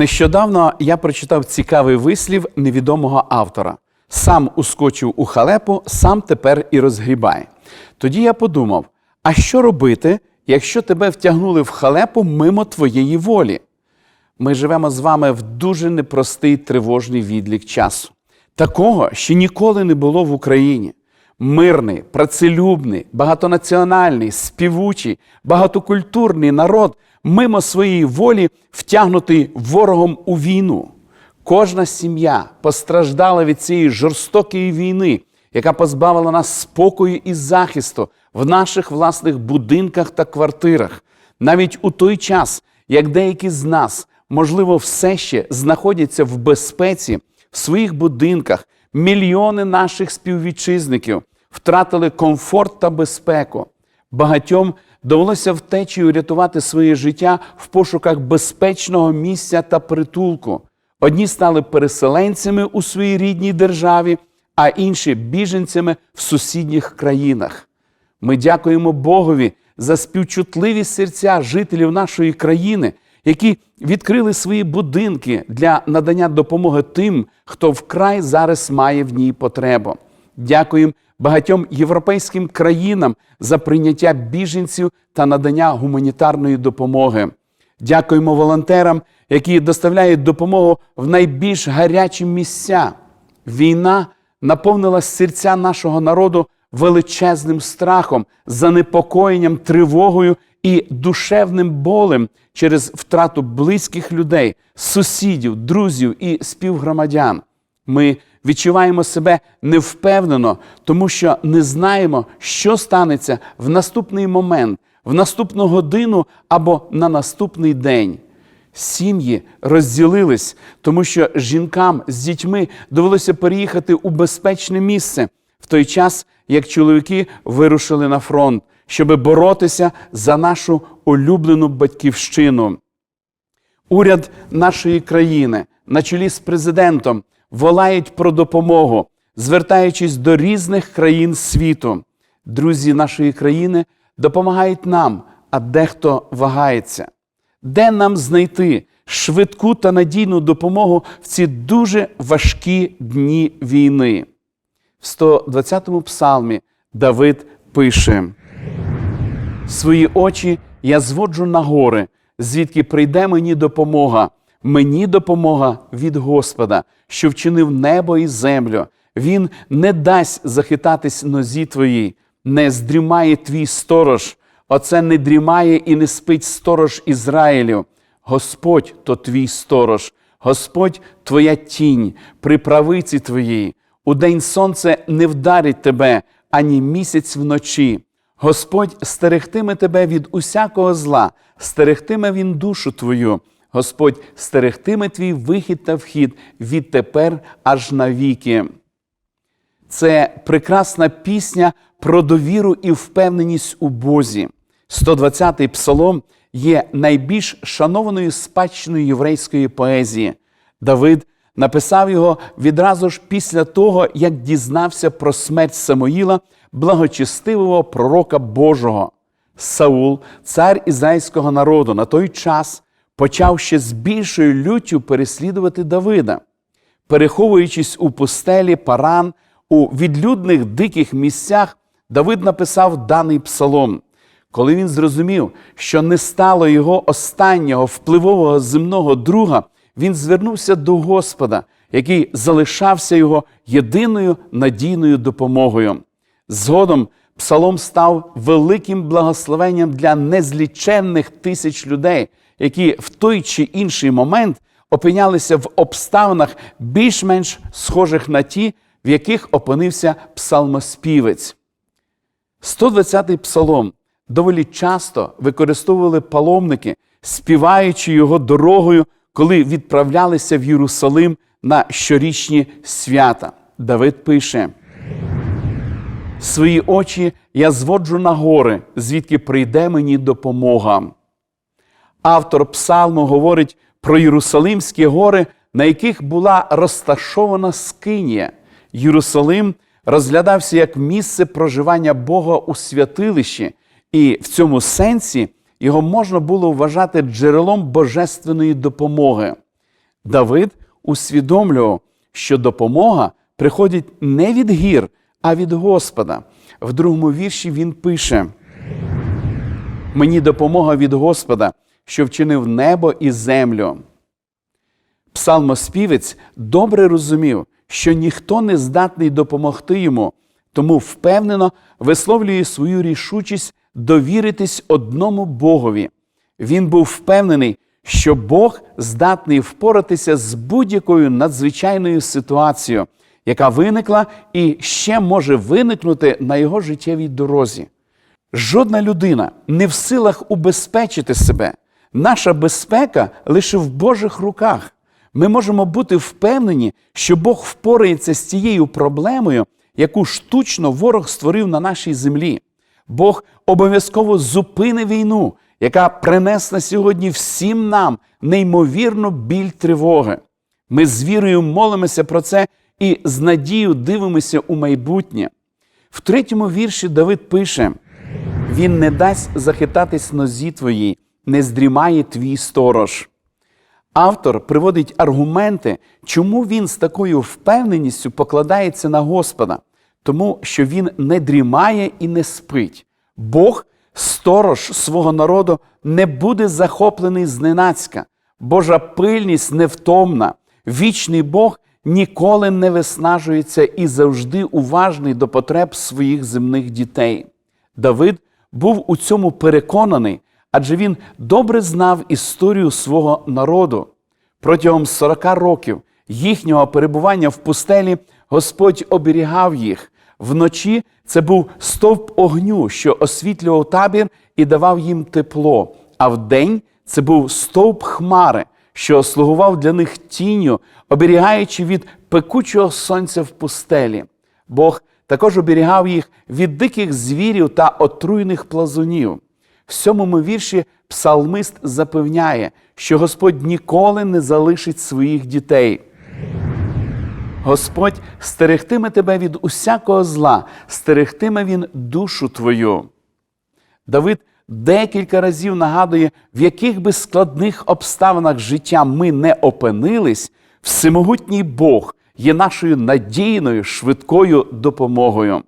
Нещодавно я прочитав цікавий вислів невідомого автора: сам ускочив у халепу, сам тепер і розгрібай. Тоді я подумав: а що робити, якщо тебе втягнули в халепу мимо твоєї волі? Ми живемо з вами в дуже непростий тривожний відлік часу. Такого ще ніколи не було в Україні. Мирний, працелюбний, багатонаціональний, співучий, багатокультурний народ мимо своєї волі втягнутий ворогом у війну. Кожна сім'я постраждала від цієї жорстокої війни, яка позбавила нас спокою і захисту в наших власних будинках та квартирах. Навіть у той час, як деякі з нас, можливо, все ще знаходяться в безпеці в своїх будинках, мільйони наших співвітчизників втратили комфорт та безпеку. Багатьом довелося втечею рятувати своє життя в пошуках безпечного місця та притулку. Одні стали переселенцями у своїй рідній державі, а інші біженцями в сусідніх країнах. Ми дякуємо Богові за співчутливі серця жителів нашої країни, які відкрили свої будинки для надання допомоги тим, хто вкрай зараз має в ній потребу. Дякуємо багатьом європейським країнам за прийняття біженців та надання гуманітарної допомоги. Дякуємо волонтерам, які доставляють допомогу в найбільш гарячі місця. Війна наповнила серця нашого народу величезним страхом, занепокоєнням, тривогою і душевним болем через втрату близьких людей, сусідів, друзів і співгромадян. Ми відчуваємо себе невпевнено, тому що не знаємо, що станеться в наступний момент, в наступну годину або на наступний день. Сім'ї розділились, тому що жінкам з дітьми довелося переїхати у безпечне місце в той час, як чоловіки вирушили на фронт, щоби боротися за нашу улюблену батьківщину. Уряд нашої країни на чолі з президентом волають про допомогу, звертаючись до різних країн світу. Друзі нашої країни допомагають нам, а дехто вагається. Де нам знайти швидку та надійну допомогу в ці дуже важкі дні війни? В 120-му псалмі Давид пише: Свої очі я зводжу на гори, звідки прийде мені допомога. Мені допомога від Господа, що вчинив небо і землю. Він не дасть захитатись нозі твоїй, не здрімає твій сторож. Оце не дрімає і не спить сторож Ізраїлю. Господь то твій сторож, Господь твоя тінь, при правиці твоїй. У день сонце не вдарить тебе, ані місяць вночі. Господь стерегтиме тебе від усякого зла, стерегтиме він душу твою. Господь стерегтиме твій вихід та вхід відтепер аж навіки. Це прекрасна пісня про довіру і впевненість у Бозі. 120-й псалом є найбільш шанованою спадщиною єврейської поезії. Давид написав його відразу ж після того, як дізнався про смерть Самоїла, благочестивого пророка Божого. Саул, цар ізраїльського народу, на той час почав ще з більшою люттю переслідувати Давида. Переховуючись у пустелі Паран, у відлюдних диких місцях, Давид написав даний псалом. Коли він зрозумів, що не стало його останнього впливового земного друга, він звернувся до Господа, який залишався його єдиною надійною допомогою. Згодом псалом став великим благословенням для незліченних тисяч людей, які в той чи інший момент опинялися в обставинах більш-менш схожих на ті, в яких опинився псалмоспівець. 120-й псалом доволі часто використовували паломники, співаючи його дорогою, коли відправлялися в Єрусалим на щорічні свята. Давид пише: Свої очі я зводжу на гори, звідки прийде мені допомога. Автор псалму говорить про Єрусалимські гори, на яких була розташована скинія. Єрусалим розглядався як місце проживання Бога у святилищі, і в цьому сенсі його можна було вважати джерелом божественної допомоги. Давид усвідомлював, що допомога приходить не від гір, а від Господа. В другому вірші він пише: Мені допомога від Господа, що вчинив небо і землю. Псалмоспівець добре розумів, що ніхто не здатний допомогти йому, тому впевнено висловлює свою рішучість довіритись одному Богові. Він був впевнений, що Бог здатний впоратися з будь-якою надзвичайною ситуацією, яка виникла і ще може виникнути на його життєвій дорозі. Жодна людина не в силах убезпечити себе. Наша безпека лише в Божих руках. Ми можемо бути впевнені, що Бог впорається з цією проблемою, яку штучно ворог створив на нашій землі. Бог обов'язково зупини війну, яка принесла сьогодні всім нам неймовірну біль тривоги. Ми з вірою молимося про це і з надією дивимося у майбутнє. В третьому вірші Давид пише: Він не дасть захитатись нозі твоїй, не здрімає твій сторож. Автор приводить аргументи, чому він з такою впевненістю покладається на Господа, тому що він не дрімає і не спить. Бог, сторож свого народу, не буде захоплений зненацька. Божа пильність невтомна. Вічний Бог ніколи не виснажується і завжди уважний до потреб своїх земних дітей. Давид був у цьому переконаний, адже він добре знав історію свого народу. Протягом 40 років їхнього перебування в пустелі Господь оберігав їх. Вночі це був стовп огню, що освітлював табір і давав їм тепло. А вдень це був стовп хмари, що слугував для них тінню, оберігаючи від пекучого сонця в пустелі. Бог також оберігав їх від диких звірів та отруйних плазунів. В сьомому вірші псалмист запевняє, що Господь ніколи не залишить своїх дітей. Господь стерегтиме тебе від усякого зла, стерегтиме Він душу твою. Давид декілька разів нагадує, в яких би складних обставинах життя ми не опинились, всемогутній Бог є нашою надійною швидкою допомогою.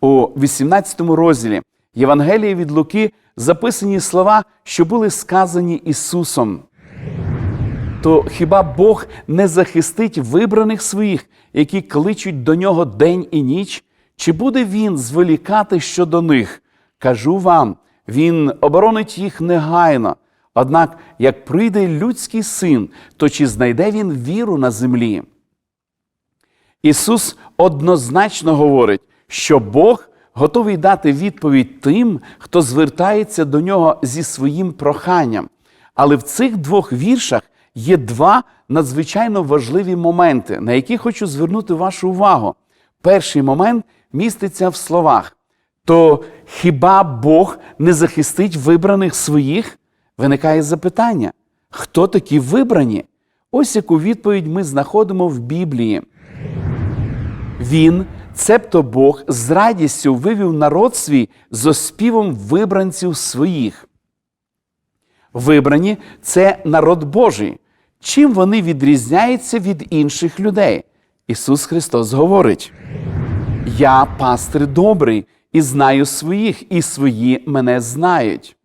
У 18 розділі Євангелія від Луки записані слова, що були сказані Ісусом. То хіба Бог не захистить вибраних своїх, які кличуть до нього день і ніч? Чи буде Він зволікати щодо них? Кажу вам, Він оборонить їх негайно. Однак, як прийде людський син, то чи знайде він віру на землі? Ісус однозначно говорить, що Бог готовий дати відповідь тим, хто звертається до нього зі своїм проханням. Але в цих двох віршах є два надзвичайно важливі моменти, на які хочу звернути вашу увагу. Перший момент міститься в словах: то хіба Бог не захистить вибраних своїх? Виникає запитання: хто такі вибрані? Ось яку відповідь ми знаходимо в Біблії. Він, цебто Бог, з радістю вивів народ свій з оспівом вибранців своїх. Вибрані це народ Божий. Чим вони відрізняються від інших людей? Ісус Христос говорить: Я пастир добрий і знаю своїх, і свої мене знають.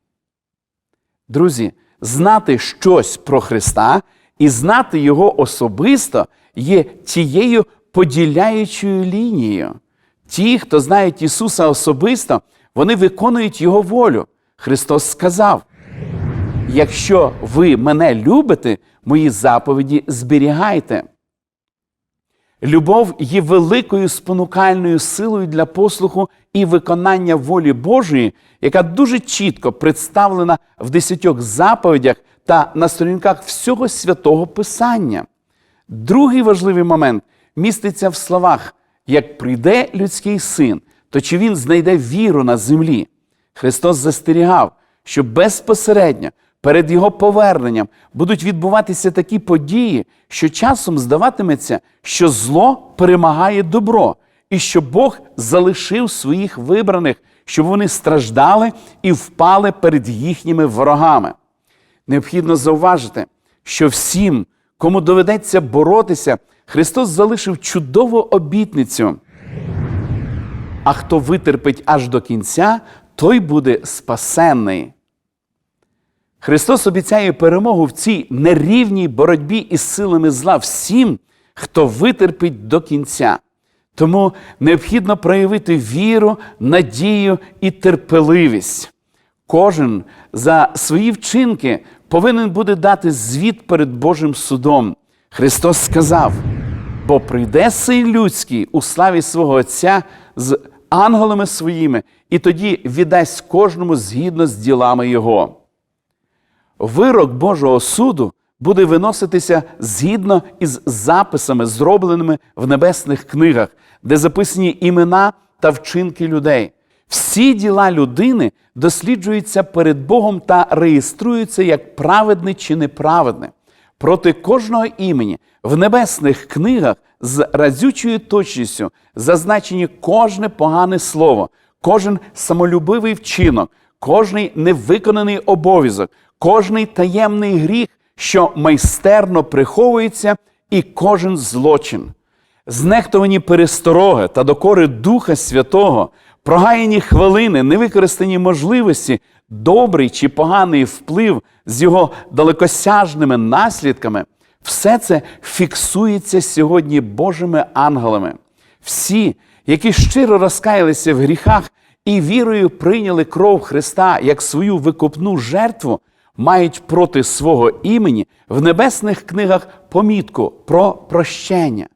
Друзі, знати щось про Христа і знати Його особисто є тією поділяючою лінією. Ті, хто знають Ісуса особисто, вони виконують Його волю. Христос сказав: якщо ви мене любите, мої заповіді зберігайте. Любов є великою спонукальною силою для послуху і виконання волі Божої, яка дуже чітко представлена в десятьох заповідях та на сторінках всього святого Писання. Другий важливий момент міститься в словах: як прийде людський син, то чи він знайде віру на землі? Христос застерігав, що безпосередньо перед Його поверненням будуть відбуватися такі події, що часом здаватиметься, що зло перемагає добро, і що Бог залишив своїх вибраних, щоб вони страждали і впали перед їхніми ворогами. Необхідно зауважити, що всім, кому доведеться боротися, Христос залишив чудову обітницю. А хто витерпить аж до кінця, той буде спасенний. Христос обіцяє перемогу в цій нерівній боротьбі із силами зла всім, хто витерпить до кінця. Тому необхідно проявити віру, надію і терпеливість. Кожен за свої вчинки повинен буде дати звіт перед Божим судом. Христос сказав: бо прийде син людський у славі свого Отця з ангелами своїми, і тоді віддасть кожному згідно з ділами Його. Вирок Божого суду буде виноситися згідно із записами, зробленими в небесних книгах, де записані імена та вчинки людей. Всі діла людини досліджуються перед Богом та реєструються як праведне чи неправедне. Проти кожного імені в небесних книгах з разючою точністю зазначені кожне погане слово, кожен самолюбивий вчинок, кожний невиконаний обов'язок, кожний таємний гріх, що майстерно приховується, і кожен злочин. Знехтовані перестороги та докори Духа Святого, прогаяні хвилини, невикористані можливості, добрий чи поганий вплив з його далекосяжними наслідками, все це фіксується сьогодні Божими ангелами. Всі, які щиро розкаялися в гріхах і вірою прийняли кров Христа як свою викупну жертву, мають проти свого імені в небесних книгах помітку про прощення.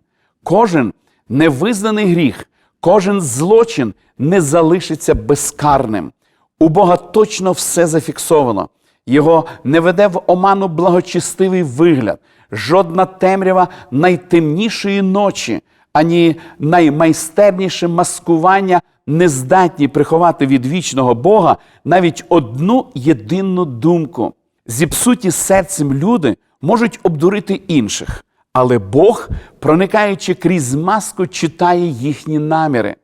Кожен невизнаний гріх, кожен злочин не залишиться безкарним. У Бога точно все зафіксовано. Його не веде в оману благочестивий вигляд, жодна темрява найтемнішої ночі, ані наймайстерніше маскування не здатні приховати від вічного Бога навіть одну єдину думку. Зіпсуті серцем люди можуть обдурити інших, але Бог, проникаючи крізь маску, читає їхні наміри.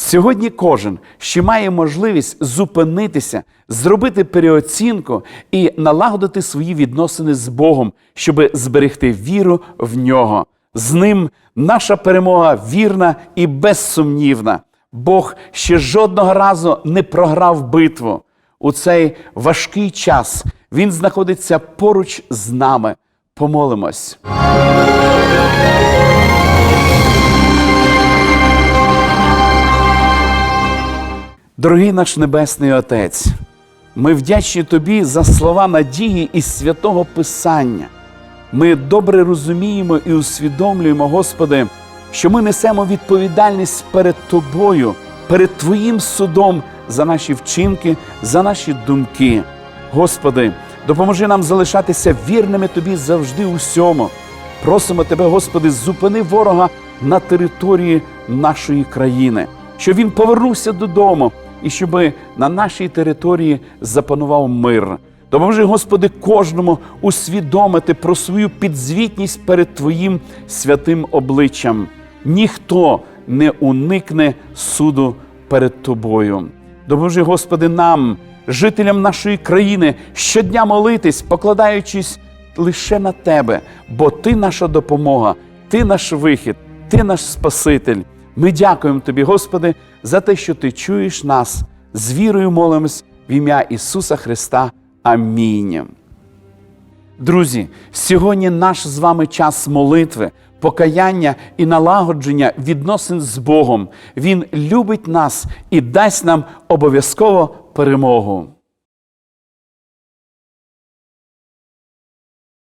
Сьогодні кожен ще має можливість зупинитися, зробити переоцінку і налагодити свої відносини з Богом, щоб зберегти віру в нього. З ним наша перемога вірна і безсумнівна. Бог ще жодного разу не програв битву. У цей важкий час Він знаходиться поруч з нами. Помолимось. Дорогий наш Небесний Отець, ми вдячні Тобі за слова надії із святого Писання. Ми добре розуміємо і усвідомлюємо, Господи, що ми несемо відповідальність перед Тобою, перед Твоїм судом за наші вчинки, за наші думки. Господи, допоможи нам залишатися вірними Тобі завжди усьому. Просимо Тебе, Господи, зупини ворога на території нашої країни, щоб він повернувся додому і щоб на нашій території запанував мир. Допоможи, Господи, кожному усвідомити про свою підзвітність перед Твоїм святим обличчям. Ніхто не уникне суду перед Тобою. Допоможи, Господи, нам, жителям нашої країни, щодня молитись, покладаючись лише на Тебе, бо Ти наша допомога, Ти наш вихід, Ти наш Спаситель. Ми дякуємо Тобі, Господи, за те, що Ти чуєш нас. З вірою молимось в ім'я Ісуса Христа. Амінь. Друзі, сьогодні наш з вами час молитви, покаяння і налагодження відносин з Богом. Він любить нас і дасть нам обов'язково перемогу.